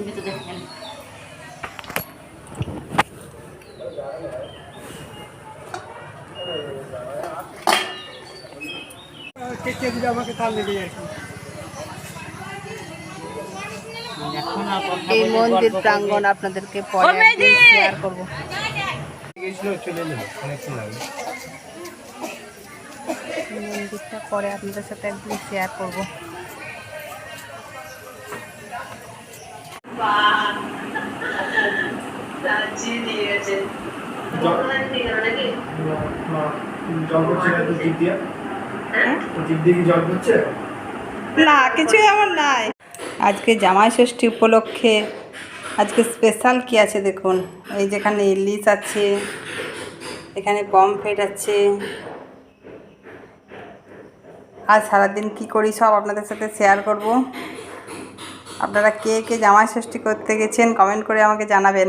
তুমি তো দেখেন। এই মন্দির প্রাঙ্গণ আপনাদেরকে পরে শেয়ার করব। মন্দিরটা পরে আপনাদের সাথে একদিন শেয়ার করব। না, কিছুই আমার নাই। আজকে জামাই ষষ্ঠী উপলক্ষে, আজকে স্পেশাল কি আছে দেখুন? এই যেখানে ইলিশ আছে, এখানে পমফ্রেট আছে। আর সারাদিন কি করি সব আপনাদের সাথে শেয়ার করব। আপনারা কে কে জামাই ষষ্ঠী করতে গেছেন কমেন্ট করে আমাকে জানাবেন।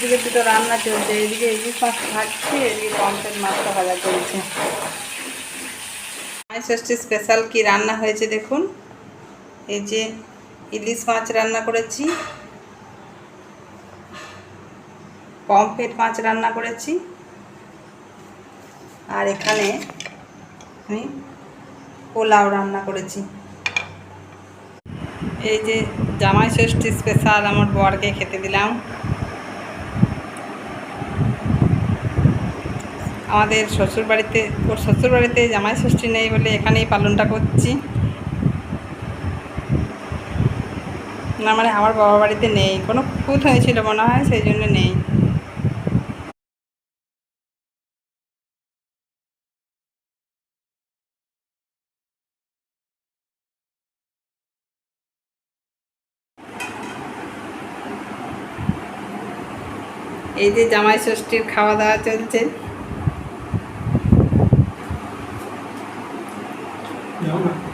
দুদিকে দুটো রান্না চলছে, এদিকে ইলিশ মাছ ভাজছে, এদিকে পমফ্রেট মাছটা ভাজা চলছে। জামাই ষষ্ঠী স্পেশাল কি রান্না হয়েছে দেখুন। এই যে ইলিশ মাছ রান্না করেছি, পমফ্রেট মাছ রান্না করেছি, আর এখানে আমি পোলাও রান্না করেছি। এই যে জামাই ষষ্ঠী স্পেশাল আমার বরকে খেতে দিলাম। আমাদের শ্বশুর বাড়িতে ওর শ্বশুর বাড়িতে জামাই ষষ্ঠী নেই বলে এখানেই পালনটা করছি। না মানে আমার বাবা বাড়িতে নেই। কোনো খুঁত হয়েছিল মনে হয়, সেই জন্য নেই। এই যে জামাই ষষ্ঠীর খাওয়া দাওয়া চলছে। 两 百